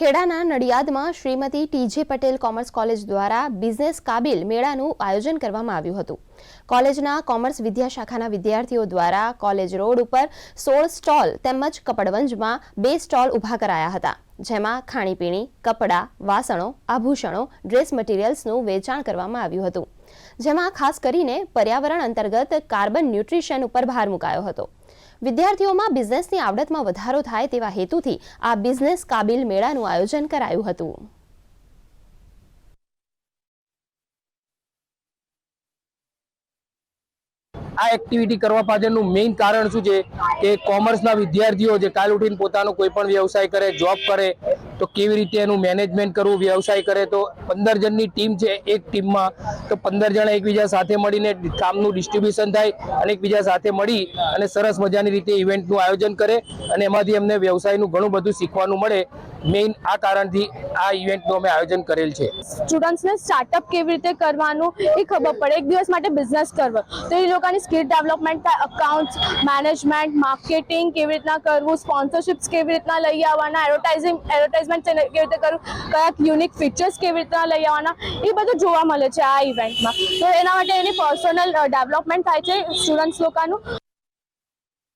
ખેડાના નડિયાદમાં Shrimati TJ Patel commerce college દ્વારા business કાબિલ મેળાનું આયોજન કરવામાં આવ્યું હતું. કોલેજના કોમર્સ વિદ્યા શાખાના વિદ્યાર્થીઓ દ્વારા કોલેજ રોડ ઉપર સોળ સ્ટોલ તેમજ કપડવંજમાં બે સ્ટોલ ઊભા કરાયા હતા, જેમાં ખાણીપીણી, કપડાં, વાસણો, આભૂષણો, ડ્રેસ મટીરિયલ્સનું વેચાણ કરવામાં આવ્યું હતું. જેમાં ખાસ કરીને પર્યાવરણ અંતર્ગત કાર્બન ન્યુટ્રિશન ઉપર ભાર મુકાયો હતો. વિદ્યાર્થીઓમાં બિઝનેસની આવડતમાં વધારો થાય તેવા હેતુથી આ બિઝનેસ કાબિલ મેળાનું આયોજન કરાયું હતું. આ એક્ટિવિટી કરવા પાછળનું મેઇન કારણ શું છે? કે કોમર્સના વિદ્યાર્થીઓ જે કાલ ઉઠીને પોતાનો કોઈ પણ વ્યવસાય કરે જોબ કરે તો કેવી રીતે એનું મેનેજમેન્ટ કરવું, વ્યવસાય કરે તો પંદર જણની ટીમ છે એક ટીમમાં તો પંદર જણા એકબીજા સાથે મળીને કામનું ડિસ્ટ્રીબ્યુશન થાય અને એકબીજા સાથે મળી અને સરસ મજાની રીતે ઇવેન્ટનું આયોજન કરે અને એમાંથી એમને વ્યવસાયનું ઘણું બધું શીખવાનું મળે મેઇન આ કારણથી આ ઇવેન્ટનું અમે આયોજન કરેલ છે. સ્ટુડન્ટ્સને સ્ટાર્ટઅપ કેવી રીતે કરવાનું એ ખબર પડે. એક દિવસ માટે બિઝનેસ કરવો. તો એ લોકોની સ્કિલ ડેવલપમેન્ટ થાય અકાઉન્ટ્સ મેનેજમેન્ટ માર્કેટિંગ કેવી રીતના કરવું સ્પોન્સરશિપ્સ કેવી રીતના લઈ આવવાના એડવર્ટાઇઝિંગ એડવર્ટાઇઝમેન્ટ કેવી રીતે કરવું, કયા યુનિક ફીચર્સ કેવી રીતના લઈ આવવાના, એ બધું જોવા મળે છે આ ઇવેન્ટમાં તો એના માટે એની પર્સનલ ડેવલપમેન્ટ થાય છે સ્ટુડન્ટ્સ લોકોનું.